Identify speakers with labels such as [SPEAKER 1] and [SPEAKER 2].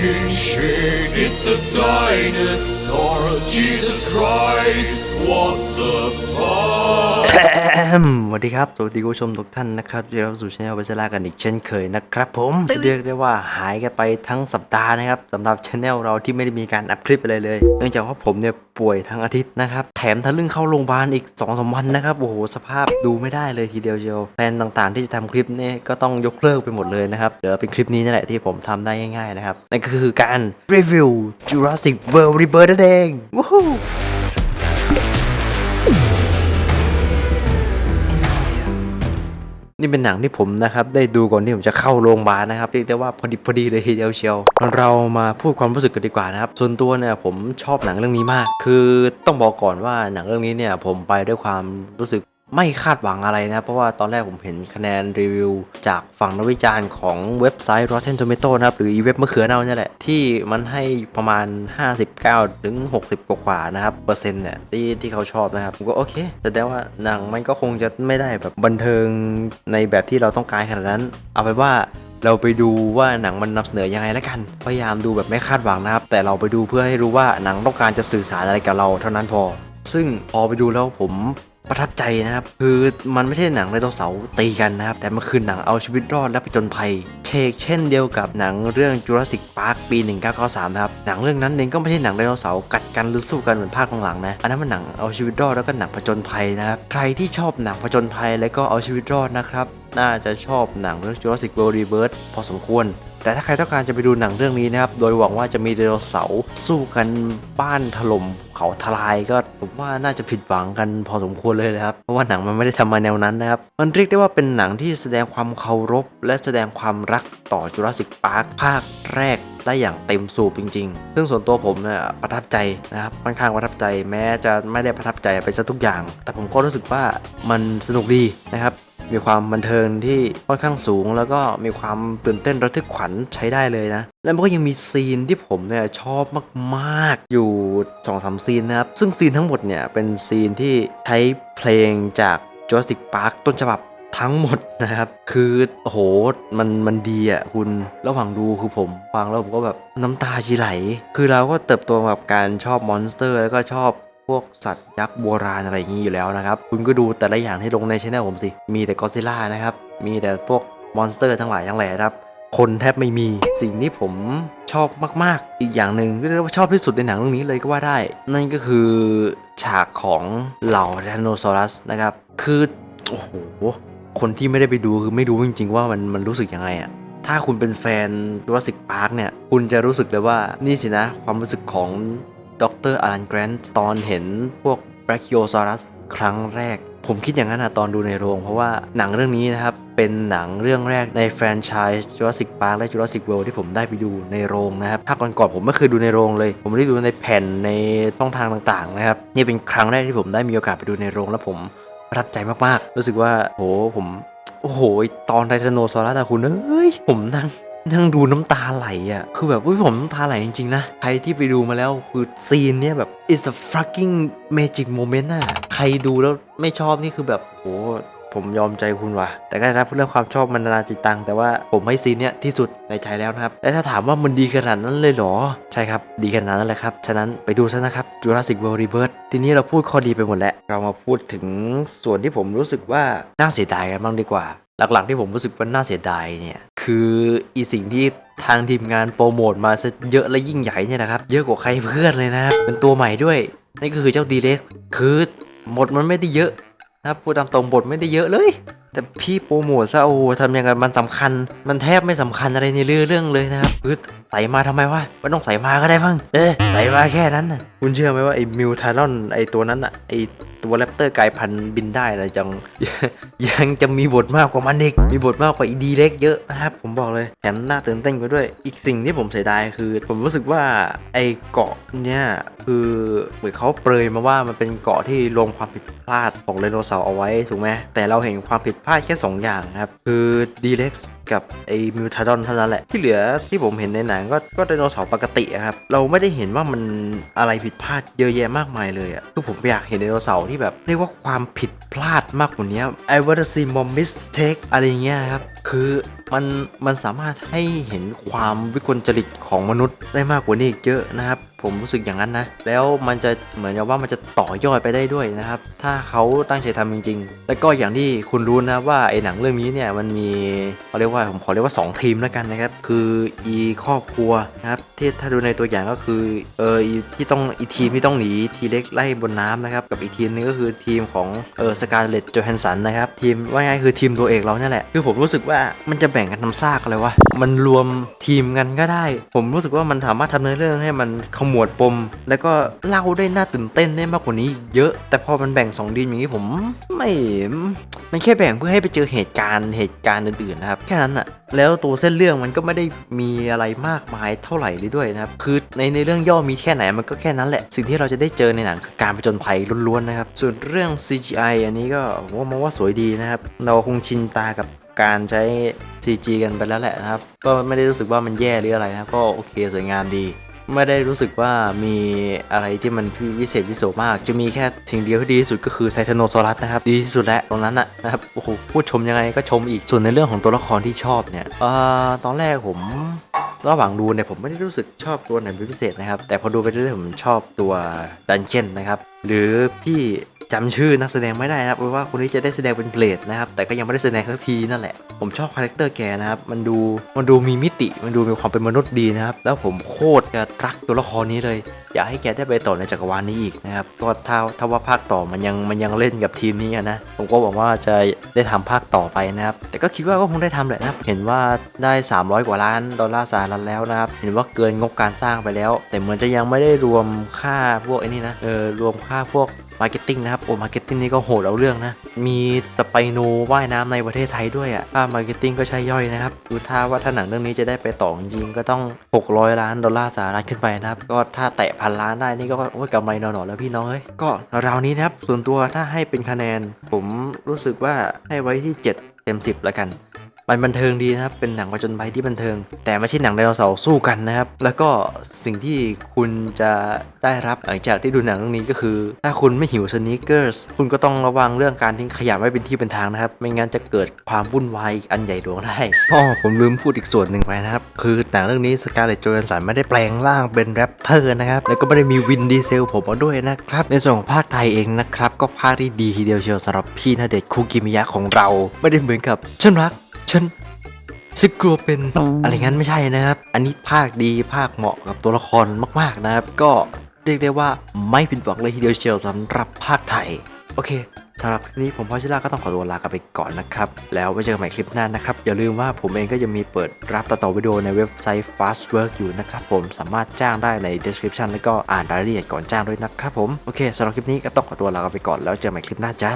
[SPEAKER 1] King shit, it's a dinosaur. Jesus Christ, what the fuck?
[SPEAKER 2] แอมสวัสดีครับ สวัสดีคุณผู้ชมทุกท่านนะครับที่รับสู่ช anel เวสล่ากันอีกเช่นเคยนะครับผมเรียกได้ว่าหายกันไปทั้งสัปดาห์นะครับสำหรับช anel เราที่ไม่ได้มีการอัพคลิปอะไรเลย เนื่องจากว่าผมเนี่ยป่วยทั้งอาทิตย์นะครับ แถมทะลึ่งเข้าโรงพยาบาลอีก2อสวันนะครับ โอ้โห สภาพดูไม่ได้เลยทีเดียวเชียวแพลนต่างๆ ที่จะทำคลิปเนี่ยก็ต้องยกเลิกไปหมดเลยนะครับ เหลือเป็นคลิปนี้นี่แหละที่ผมทำได้ง่ายๆนะครับ นั่นก็คือการรีวิว Jurassic World Rebirth นั่นเองวู้ นี่เป็นหนังที่ผมนะครับได้ดูก่อนที่ผมจะเข้าโรงพยาบาลนะครับเรียกได้ว่าพอดีพอดีเลยทีเดียวเชียวเรามาพูดความรู้สึกกันดีกว่านะครับส่วนตัวเนี่ยผมชอบหนังเรื่องนี้มาก คือต้องบอกก่อนว่าหนังเรื่องนี้เนี่ยผมไปด้วยความรู้สึก ไม่คาดหวังอะไรนะ เพราะว่าตอนแรกผมเห็นคะแนนรีวิว จากฝั่งนักวิจารณ์ของเว็บไซต์ Rotten Tomato นะครับ หรืออีเว็บมะเขือเน่าเนี่ยแหละ ที่มันให้ประมาณ 59 ถึง 60 กว่านะครับ เปอร์เซ็นต์เนี่ยที่ที่เขาชอบนะครับ ผมก็โอเคแต่ได้ว่าหนังมันก็คงจะไม่ได้แบบบันเทิงในแบบที่เราต้องการขนาดนั้น เอาไปว่าเราไปดูว่าหนังมันนำเสนอยังไงแล้วกัน พยายามดูแบบไม่คาดหวังนะครับ แต่เราไปดูเพื่อให้รู้ว่าหนังต้องการจะสื่อสารอะไรกับเราเท่านั้นพอ ซึ่งพอไปดูแล้วผม ประทับใจนะครับ คือมันไม่ใช่หนังไดโนเสาร์ตีกันนะครับ แต่มันคือหนังเอาชีวิตรอดและผจญภัยเชกเช่นเดียวกับหนังเรื่อง Jurassic Park ปี 1993 นะครับ หนังเรื่องนั้นเองก็ไม่ใช่หนังไดโนเสาร์กัดกันหรือสู้กันเหมือนภาคหลังๆนะ อันนั้นมันหนังเอาชีวิตรอดแล้วก็หนังผจญภัยนะครับ ใครที่ชอบหนังผจญภัยแล้วก็เอาชีวิตรอดนะครับ น่าจะชอบหนังเรื่อง Jurassic World Rebirth พอสมควร แต่ถ้าใครต้องการจะไปดูหนังเรื่องนี้นะครับ โดยหวังว่าจะมีไดโนเสาร์สู้กันบ้านถล่มเขาทลายก็ผมว่าน่าจะผิดหวังกันพอสมควรเลยนะครับ เพราะว่าหนังมันไม่ได้ทำมาแนวนั้นนะครับ มันเรียกได้ว่าเป็นหนังที่แสดงความเคารพ และแสดงความรักต่อจูราสสิกพาร์คภาคแรกได้อย่างเต็มสูบจริง ๆ ซึ่งส่วนตัวผมเนี่ยประทับใจนะครับค่อนข้างประทับใจแม้จะไม่ได้ประทับใจไปซะทุกอย่าง แต่ผมก็รู้สึกว่ามันสนุกดีนะครับ มีความบันเทิงที่ค่อนข้างสูง แล้วก็มีความตื่นเต้นระทึกขวัญใช้ได้เลยนะ แล้วมันก็ยังมีซีนที่ผมเนี่ยชอบมากๆ อยู่2อสซีนนะครับ ซึ่งซีนทั้งหมดเนี่ยเป็นซีนที่ใช้เพลงจาก Jurassic Park ต้นฉบับทั้งหมดนะครับ คือโอ้โหมันมันดีอะคุณระหว่างดูคือผมฟังแล้วผมก็แบบน้ำตาจีไหล คือเราก็เติบโตมากับการชอบมอนสเตอร์ แล้วก็ชอบ วกสัตว์ยักษ์โบราณอะไรอย่างนี้อยู่แล้วนะครับ คุณก็ดูแต่ละอย่างที่ลงในช anel ผมสิ มีแต่ก็ซิล่านะครับ มีแต่พวกมอนสเตอร์ทั้งหลายทั้งแหล่นะครับ คนแทบไม่มี สิ่งที่ผมชอบมากๆ อีกอย่างหนึ่งเรียกว่าชอบที่สุดในหนังเรื่องนี้เลยก็ว่าได้ นั่นก็คือฉากของเหล่าไดโนเสาร์นะครับ คือ โอ้โห คนที่ไม่ได้ไปดูคือไม่รู้จริง ๆ ว่ามันมันรู้สึกยังไงอะถ้าคุณเป็นแฟน Jurassic Park เนี่ย คุณจะรู้สึกเลยว่านี่สินะ ความรู้สึกของ ดรอลันแกรนต์ตอนเห็นพวก Brachiosaurus ครั้งแรก ผมคิดอย่างนั้นนะตอนดูในโรง เพราะว่าหนังเรื่องนี้นะครับ เป็นหนังเรื่องแรกในแฟรนไชส์ Jurassic Park และ Jurassic World ที่ผมได้ไปดูในโรงนะครับภาคก่อนๆผมไม่เคยดูในโรงเลย ผมได้ดูในแผ่นในช่องทางต่างๆนะครับนี่เป็นครั้งแรกที่ผมได้มีโอกาสไปดูในโรง และผมประทับใจมากๆ รู้สึกว่าโหผมโอ้โห ตอนไททานโนซอรัสอะคุณเอ้ย ผมนั่ง นั่งดูน้ำตาไหลอะคือแบบอุ้ยผมน้ำตาไหลจริงๆนะ ใครที่ไปดูมาแล้วคือซีนเนี้ยแบบ is a fucking magic moment อะใครดูแล้วไม่ชอบนี่คือแบบโหผมยอมใจคุณว่ะ แต่ก็นะเรื่องความชอบมันนานาจิตตัง แต่ว่าผมให้ซีนเนี้ยที่สุดในใจแล้วนะครับ และถ้าถามว่ามันดีขนาดนั้นเลยเหรอ ใช่ครับ ดีขนาดนั้นแหละครับ ฉะนั้นไปดูซะนะครับ Jurassic World Rebirth ทีนี้เราพูดข้อดีไปหมดแล้ว เรามาพูดถึงส่วนที่ผมรู้สึกว่าน่าเสียดายกันบ้างดีกว่า หลักๆที่ผมรู้สึกว่าน่าเสียดายเนี่ย คืออีสิ่งที่ทางทีมงานโปรโมทมาซะเยอะและยิ่งใหญ่เนี่ยนะครับ เยอะกว่าใครเพื่อนเลยนะครับเป็นตัวใหม่ด้วยนั่นก็คือเจ้าดีเล็กคือหมดมันไม่ได้เยอะนะครับพูดตามตรงบทไม่ได้เยอะเลย แต่พี่โปรโมทซะโอ้ทำยังไงมันสำคัญ มันแทบไม่สำคัญอะไรในเรื่องเรื่องเลยนะครับคือใส่มาทำไมวะไม่ต้องใส่มาก็ได้มั้งเออใส่มาแค่นั้นนะคุณเชื่อไหมว่าไอ้มิวทารอนไอ้ตัวนั้นอะไอ้ ตัวแรปเตอร์กลายพันธุ์บินได้อะไรจังยังจะมีบทมากกว่ามันอีก มีบทมากกว่าอีดีเล็กเยอะนะครับ ผมบอกเลยแถมน่าตื่นเต้นกว่าด้วย อีกสิ่งที่ผมเสียดายคือ ผมรู้สึกว่าไอ้เกาะเนี่ยคือเหมือนเขาเปรยมาว่ามันเป็นเกาะที่รวมความผิดพลาดของไดโนเสาร์เอาไว้ถูกไหมแต่เราเห็นความผิดพลาดแค่ 2 อย่างครับ คือดีเล็ก กับไอ้มิวทารอนเท่านั้นแหละ ที่เหลือที่ผมเห็นในหนังก็ก็ไดโนเสาร์ปกติครับ เราไม่ได้เห็นว่ามันอะไรผิดพลาดเยอะแยะมากมายเลยอะคือผมอยากเห็นไดโนเสาร์ที่แบบเรียกว่าความผิดพลาดมากกว่านี้ I wanna see more mistake อะไรเงี้ยนะครับคือมันมันสามารถให้เห็นความวิกลจริตของมนุษย์ได้มากกว่านี้อีกเยอะนะครับ ผมรู้สึกอย่างนั้นนะ แล้วมันจะเหมือนกับว่ามันจะต่อยอดไปได้ด้วยนะครับ ถ้าเขาตั้งใจทำจริง ๆ แล้วก็อย่างที่คุณรู้นะว่าไอ้หนังเรื่องนี้เนี่ยมันมีเขาเรียกว่าผมขอเรียกว่า 2 ทีมแล้วกันนะครับ คืออีครอบครัวนะครับที่ถ้าดูในตัวอย่างก็คือเอออีที่ต้องอีทีมที่ต้องหนีทีเล็กไล่บนน้ำนะครับกับอีทีมนึงก็คือทีมของเออสกาเลตโจแฮนสันนะครับทีมว่าง่ายคือทีมตัวเอกเราเนี่ยแหละคือผมรู้สึกว่ามันจะแบ่งกันทำซากอะไรวะ มันรวมทีมกันก็ได้ ผมรู้สึกว่ามันสามารถทำเนื้อเรื่องให้มันขมวดปม แล้วก็เล่าได้น่าตื่นเต้นได้มากกว่านี้เยอะ แต่พอมันแบ่งสองทีมอย่างนี้ผมไม่มันแค่แบ่งเพื่อให้ไปเจอเหตุการณ์เหตุการณ์อื่นๆนะครับ แค่นั้นอะแล้วตัวเส้นเรื่องมันก็ไม่ได้มีอะไรมากมายเท่าไหร่เลยด้วยนะครับ คือในในเรื่องย่อมีแค่ไหนมันก็แค่นั้นแหละ สิ่งที่เราจะได้เจอในหนังคือการผจญภัยล้วนๆนะครับ ส่วนเรื่อง CGI อันนี้ก็ผมว่ามองว่าสวยดีนะครับ เราคงชินตากับ การใช้ CG กันไปแล้วแหละนะครับ ก็ไม่ได้รู้สึกว่ามันแย่หรืออะไรนะก็โอเคสวยงามดี ไม่ได้รู้สึกว่ามีอะไรที่มันวิเศษวิโสมาก จะมีแค่สิ่งเดียวที่ดีที่สุดก็คือไซทโนซอรัสนะครับดีที่สุดแล้วตรงนั้นนะนะครับโอ้โหพูดชมยังไงก็ชมอีกส่วนในเรื่องของตัวละครที่ชอบเนี่ยเอ่อตอนแรกผมระหว่างดูเนี่ยผมไม่ได้รู้สึกชอบตัวไหนเป็นพิเศษนะครับ แต่พอดูไปเรื่อยๆผมชอบตัวดันเคนนะครับ หรือพี่ จำชื่อนักแสดงไม่ได้นะครับเพราะว่าคนนี้จะได้แสดงเป็นเบลดนะครับ แต่ก็ยังไม่ได้แสดงสักทีนั่นแหละ ผมชอบคาแรคเตอร์แกนะครับ มันดูมันดูมีมิติ มันดูมีความเป็นมนุษย์ดีนะครับ แล้วผมโคตรจะรักตัวละครนี้เลยอยากให้แกได้ไปต่อในจักรวาลนี้อีกนะครับก็ถ้าถ้าว่าภาคต่อมันยังมันยังเล่นกับทีมนี้นะผมก็หวังว่าจะได้ทำภาคต่อไปนะครับแต่ก็คิดว่าก็คงได้ทำแหละนะเห็นว่าได้ 300 กว่าล้านดอลลาร์สหรัฐแล้วนะครับเห็นว่าเกินงบการสร้างไปแล้ว แต่เหมือนจะยังไม่ได้รวมค่าพวกไอ้นี่นะเออรวมค่าพวกมาร์เก็ตติ้งนะครับโอ้มาร์เก็ตติ้งนี่ก็โหดเอาเรื่องนะ มีสไปโนว่ายน้ำในประเทศไทยด้วยอะ่ะค่ามาร์เก็ตติ้งก็ใช่ย่อยนะครับ ดูท่าว่าถ้าหนังเรื่องนี้จะได้ไปต่อจริงก็ต้อง 600 ล้านดอลลาร์สหรัฐขึ้นไปนะครับ ก็ถ้าแตะพันล้านได้นี่ก็โอ้ยกำไรหน่อๆแล้วพี่น้องเอ้ยก็ราวนี้นะครับส่วนตัวถ้าให้เป็นคะแนน ผมรู้สึกว่าให้ไว้ที่ 7 เต็ม 10 แล้วกัน มันบันเทิงดีนะครับ เป็นหนังประจนภัยที่บันเทิง แต่ไม่ใช่หนังไดโนเสาร์สู้กันนะครับ แล้วก็สิ่งที่คุณจะได้รับหลังจากที่ดูหนังเรื่องนี้ก็คือ ถ้าคุณไม่หิวสนิเกอร์สคุณก็ต้องระวังเรื่องการทิ้งขยะไว้เป็นที่เป็นทางนะครับ ไม่งั้นจะเกิดความวุ่นวายอันใหญ่หลวงได้พ่อผมลืมพูดอีกส่วนหนึ่งไปนะครับ คือหนังเรื่องนี้สกาเลตโจนสันไม่ได้แปลงร่างเป็นแรปเปอร์นะครับ แล้วก็ไม่ได้มีวินดีเซลผมมาด้วยนะครับ ในส่วนของภาคไทยเองนะครับ ก็ภาคที่ดีทีเดียวเชียวสำหรับพี่ณเดชคุกิมิยะของเรา ไม่ได้เหมือนกับฉันรัก ฉันฉันกลัวเป็นอะไรงั้นไม่ใช่นะครับ อันนี้ภาคดีภาคเหมาะกับตัวละครมากๆนะครับ ก็เรียกได้ว่าไม่ผิดหวังเลยทีเดียวเชียวสำหรับภาคไทย โอเคสำหรับคลิปนี้ผมพอชิล่าก็ต้องขอตัวลากันไปก่อนนะครับ แล้วไว้เจอกันใหม่คลิปหน้านะครับ อย่าลืมว่าผมเองก็ยังมีเปิดรับตัดต่อวิดีโอในเว็บไซต์ Fastwork อยู่นะครับผมสามารถจ้างได้ใน description แล้วก็อ่านรายละเอียดก่อนจ้างด้วยนะครับผม โอเคสำหรับคลิปนี้ก็ต้องขอตัวลากันไปก่อนแล้วเจอกันใหม่คลิปหน้าจ้า